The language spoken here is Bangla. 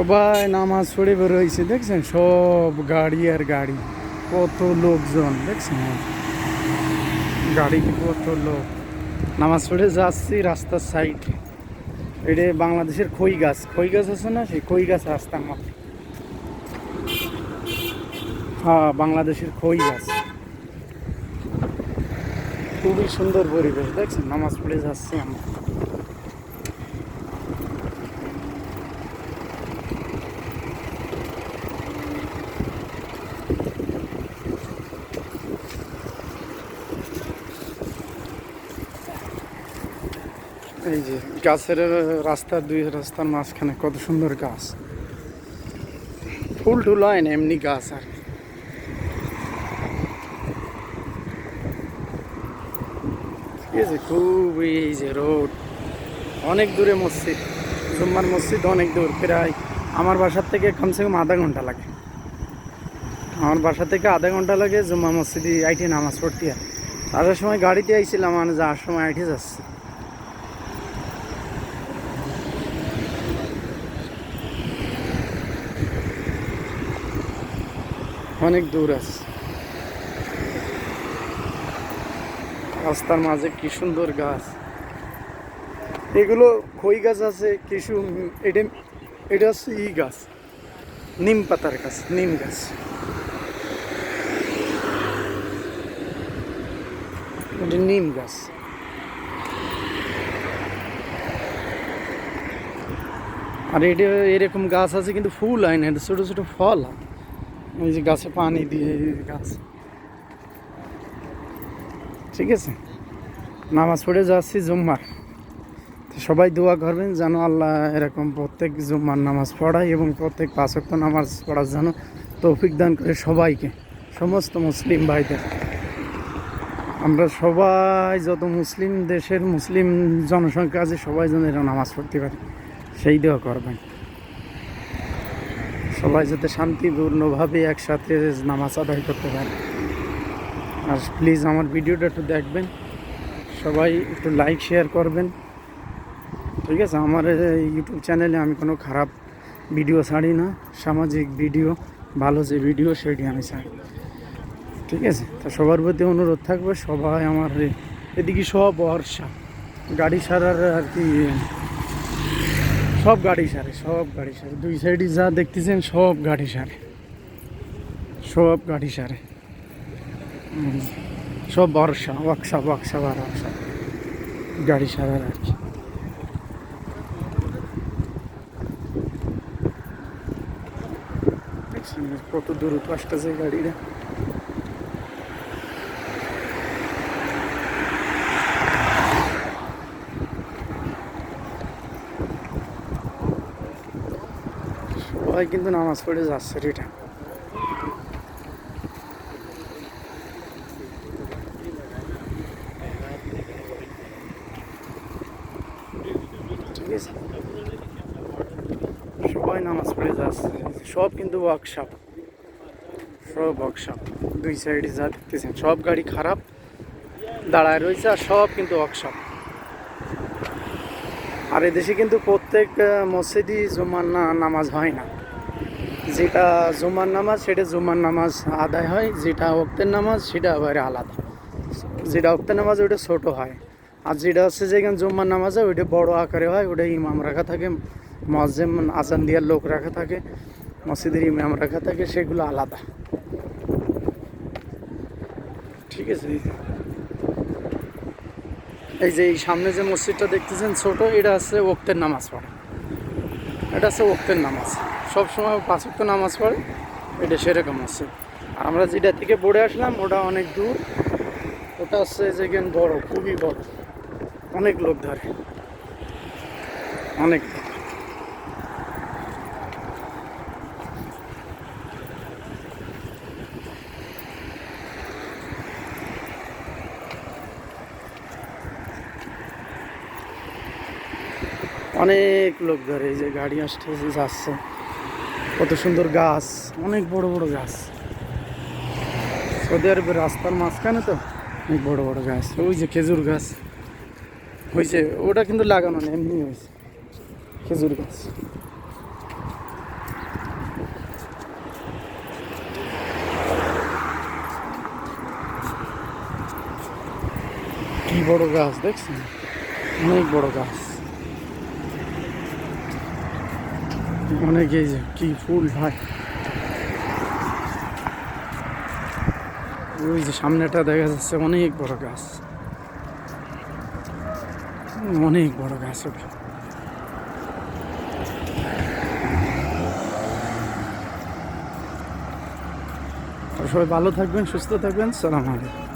সবাই নামাজ পড়ে বেরোইছে, দেখছেন? সব গাড়ি আর গাড়ি। কত লোকজন, দেখছেন? গাড়ি কত লোক? নামাজ পড়ে যাচ্ছি রাস্তার সাইড এটা বাংলাদেশের খই গাছ। খই গাছ আছে না? সেই খই গাছ রাস্তার মধ্যে হ্যাঁ বাংলাদেশের খই গাছ। খুবই সুন্দর পরিবেশ, দেখছেন? নামাজ পড়ে যাচ্ছি আমরা। এই যে গাছের রাস্তার দুই রাস্তার মাঝখানে কত সুন্দর গাছ। ফুল টুল হয় না, এমনি গাছ আর। ঠিক খুব এই যে রোড, অনেক দূরে মসজিদ, জুম্মার মসজিদ অনেক দূর, প্রায় আমার বাসার থেকে কমসে কম আধা ঘণ্টা লাগে। আমার বাসা থেকে আধা ঘণ্টা লাগে জুম্মা মসজিদে আইটে নামাজ পড়তে। আসার সময় গাড়িতে আইছিলাম মানে যাওয়ার সময় আইটে যাচ্ছে। অনেক দূর আছে। রাস্তার মাঝে কি সুন্দর গাছ। এগুলো খই গাছ আছে, কিছু এটা এটা হচ্ছে ই গাছ। নিম পাতার গাছ, নিম গাছ। এটা নিম গাছ। আর এটা এরকম গাছ আছে কিন্তু ফুল হয় না ছোটো ছোটো ফল হয়। এই যে গাছে পানি দিয়ে গাছ। ঠিক আছে? নামাজ পড়ে যাচ্ছি জুম্মার। তো সবাই দোয়া করবেন যেন আল্লাহ এরকম প্রত্যেক জুম্মার নামাজ পড়ায় এবং প্রত্যেক পাঁচক্ত নামাজ পড়ার যেন তৌফিক দান করে সবাইকে, সমস্ত মুসলিম ভাইদের। আমরা সবাই যত মুসলিম দেশের মুসলিম জনসংখ্যা আছে, সবাই যেন এরা নামাজ পড়তে পারে। সেই দোয়া করবেন। সবাই যাতে শান্তিপূর্ণভাবে একসাথে নামাজ আদায় করতে পারে। আর প্লিজ আমার ভিডিওটা একটু দেখবেন। সবাই একটু লাইক শেয়ার করবেন। ঠিক আছে? আমার ইউটিউব চ্যানেলে আমি কোনো খারাপ ভিডিও ছাড়ি না। সামাজিক ভিডিও ভালো যে ভিডিও সেটি আমি ছাড়ি। ঠিক আছে? তা সবার প্রতি অনুরোধ থাকবে, সবাই আমার এদিকে সব বর্ষা গাড়ি সারার আর কি সব গাড়ি সারে সব গাড়ি সারে। দুই সাইডে যা দেখতেছেন সব গাড়ি সারে। সব গাড়ি সারে। হুম, সব বর্ষা ওয়াকশাপ ওয়াকশাপ আর ওয়াকশাপ গাড়ি সারার আর কি। দেখছেন কত দূরত্ব আসতেছে গাড়িটা। সবাই কিন্তু নামাজ পড়ে যাচ্ছে রিটা ঠিক আছে? সবাই নামাজ পড়ে যাচ্ছে। সব কিন্তু ওয়ার্কশপ সব ওয়ার্কশপ দুই সাইডে যা দেখতেছেন, সব গাড়ি খারাপ, দাঁড়ায় রয়েছে আর সব কিন্তু ওয়ার্কশপ আর এদেশে কিন্তু প্রত্যেক মসজিদই জুমার না- নামাজ হয় না। যেটা জুমার নামাজ, সেটা জুমার নামাজ আদায় হয়। যেটা ওক্তের নামাজ, সেটা আবার আলাদা। যেটা ওক্তের নামাজ, ওইটা ছোট হয়। আর যেটা হচ্ছে যেখানে জুম্মার নামাজ হয়, ওইটা বড় আকারে হয়। ওটা ইমাম রাখা থাকে, মসজিদ আজান দিয়ার লোক রাখা থাকে, মসজিদের ইমাম রাখা থাকে, সেগুলো আলাদা। ঠিক আছে? এই যে এই সামনে যে মসজিদটা দেখতেছেন ছোট, এটা হচ্ছে ওক্তের নামাজ পড়া। এটা হচ্ছে ওক্তের নামাজ। সব সময় পাঁচ ওক্ত নামাজ পড়ে, এটা সেরকম আছে। আর আমরা যেটা থেকে পড়ে আসলাম, ওটা অনেক দূর। ওটা হচ্ছে যেখানে বড়, খুবই বড়। অনেক লোক ধরে। অনেক। অনেক লোক ধরে, এই যে গাড়ি আসতে যাচ্ছে। কত সুন্দর গাছ। অনেক বড় বড় গাছ। সৌদি আরবের রাস্তার মাঝখানে তো অনেক বড় বড় গাছ। ওই যে খেজুর গাছ। হয়েছে ওটা কিন্তু লাগানো না এমনি হয়েছে। খেজুর গাছ। কি বড় গাছ দেখছেন? অনেক বড় গাছ। অনেক এই যে কি ফুল ভাই ওই যে সামনেটা দেখা যাচ্ছে অনেক বড় গাছ। অনেক বড় গাছ ওটা। সবাই ভালো থাকবেন, সুস্থ থাকবেন, সালাম আলাইকুম।